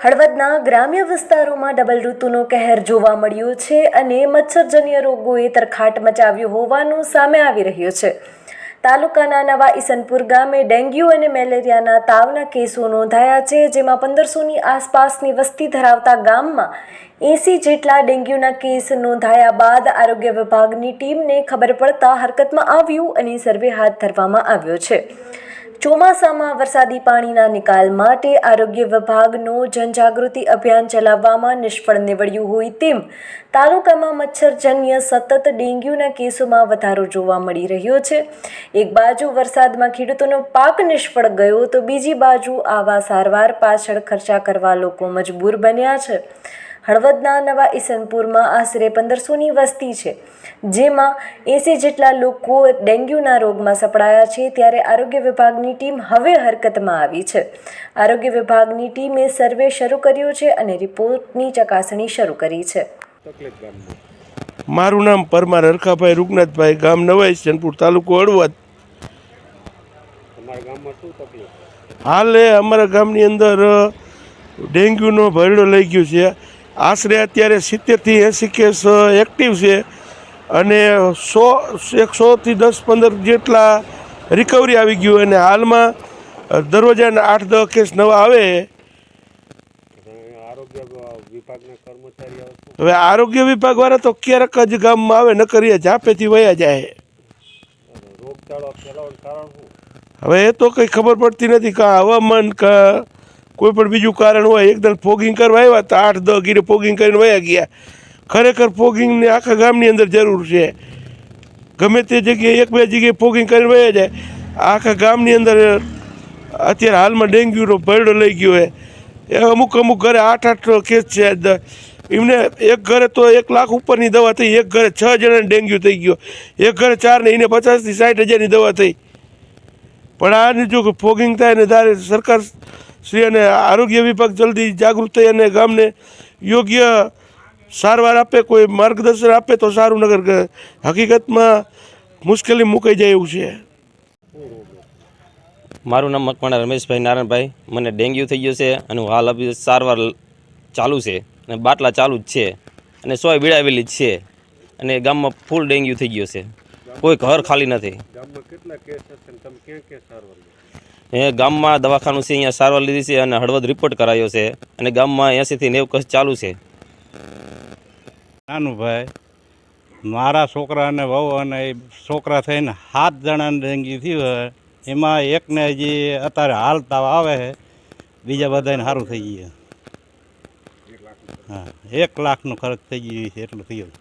હળવદના ગ્રામ્ય વિસ્તારોમાં ડબલ ઋતુનો કહેર જોવા મળ્યો છે અને મચ્છરજન્ય રોગોએ તરખાટ મચાવ્યો હોવાનું સામે આવી રહ્યું છે. તાલુકાના નવા ઈસનપુર ગામે ડેન્ગ્યુ અને મેલેરિયાના તાવના કેસો નોંધાયા છે, જેમાં પંદરસોની આસપાસની વસ્તી ધરાવતા ગામમાં એંસી જેટલા ડેન્ગ્યુના કેસ નોંધાયા બાદ આરોગ્ય વિભાગની ટીમને ખબર પડતા હરકતમાં આવ્યું અને સર્વે હાથ ધરવામાં આવ્યો છે. ચોમાસામાં વરસાદી પાણીના નિકાલ માટે આરોગ્ય વિભાગનો જનજાગૃતિ અભિયાન ચલાવવામાં નિષ્ફળ નીવડ્યું હોય તેમ તાલુકામાં મચ્છરજન્ય સતત ડેન્ગ્યુના કેસોમાં વધારો જોવા મળી રહ્યો છે. એક બાજુ વરસાદમાં ખેડૂતોનો પાક નિષ્ફળ ગયો તો બીજી બાજુ આવા સારવાર પાછળ ખર્ચા કરવા લોકો મજબૂર બન્યા છે. હળવદના નવા ઈસનપુરમાં આશરે પંદરસોની વસ્તી છે. જેમાં એંસી જેટલા લોકો ડેન્ગ્યુના રોગમાં સપડાયા છે ત્યારે આરોગ્ય વિભાગની ટીમ હવે હરકતમાં આવી છે. આરોગ્ય વિભાગની ટીમે સર્વે શરૂ કર્યો છે અને રિપોર્ટની ચકાસણી શરૂ કરી છે. મારું નામ પરમાર હરખાભાઈ રૂગનાથભાઈ ગામ નવા ઈસનપુર તાલુકો હળવદ. તમારા ગામમાં શું તકલીફ? હાલે અમારા ગામની અંદર ડેન્ગ્યુનો ભરડો લઈ ગયો છે. આશરે અત્યારે સિત્તેરથી એંસી કેસ એક્ટિવ છે. અને સો એકસોથી દસ પંદર જેટલા રિકવરી આવી ગયું અને હાલમાં દરરોજાના આઠ દસ કેસ નવા આવે. હવે આરોગ્ય વિભાગ વાળા તો ક્યારેક જ ગામમાં આવે ન કરીએ ઝાપેથી વયા જાય. હવે એ તો કંઈ ખબર પડતી નથી કાં હવામાન કે કોઈ પણ બીજું કારણ હોય એકદમ ફોગિંગ કરવા આવ્યા તો આઠ દસ ગીરે ફોગિંગ કરીને વયા ગયા. ખરેખર ફોગિંગની આખા ગામની અંદર જરૂર છે. ગમે તે જગ્યાએ એક બે જગ્યાએ ફોગિંગ કરીને વયા જાય. આખા ગામની અંદર અત્યારે હાલમાં ડેન્ગ્યુનો ભરડો લઈ ગયો હોય એ અમુક અમુક ઘરે આઠ આઠ કેસ છે. એમને એક ઘરે તો એક લાખ ઉપરની દવા થઈ, એક ઘરે છ જણાને ડેન્ગ્યુ થઈ ગયો. એક ઘરે ચાર ને એને પચાસથી સાઠ હજારની દવા થઈ. પણ આની જો ફોગિંગ થાય ને તારે સરકાર શ્રી અને આરોગ્ય વિભાગ જલ્દી જાગૃત થઈ અને ગામને યોગ્ય સારવાર આપે કોઈ માર્ગદર્શન આપે તો સારું નગર હકીકતમાં મુશ્કેલી મુકાઈ જાય એવું છે. મારું નામ મકવાણા રમેશભાઈ નારાયણભાઈ. મને ડેન્ગ્યુ થઈ ગયો છે અને હું હાલ અભી સારવાર ચાલુ છે અને બાટલા ચાલુ જ છે અને સોય બીડાવેલી જ છે અને ગામમાં ફૂલ ડેન્ગ્યુ થઈ ગયો છે. કોઈ ઘર ખાલી નથી. એ ગામમાં દવાખાનું છે, અહીંયા સારવાર લીધી છે અને હળવદ રિપોર્ટ કરાયો છે અને ગામમાં એંસીથી નેવ કસ ચાલુ છે. નાનુભાઈ, મારા છોકરા અને વહુ અને એ છોકરા થઈને સાત જણાને ડેન્ગ્યુ થયું હોય એમાં એકને હજી અત્યારે હાલ તાવ આવે છે બીજા બધાને સારું થઈ ગયું હા, એક લાખનો ખર્ચ થઈ ગયો છે, એટલું થયું.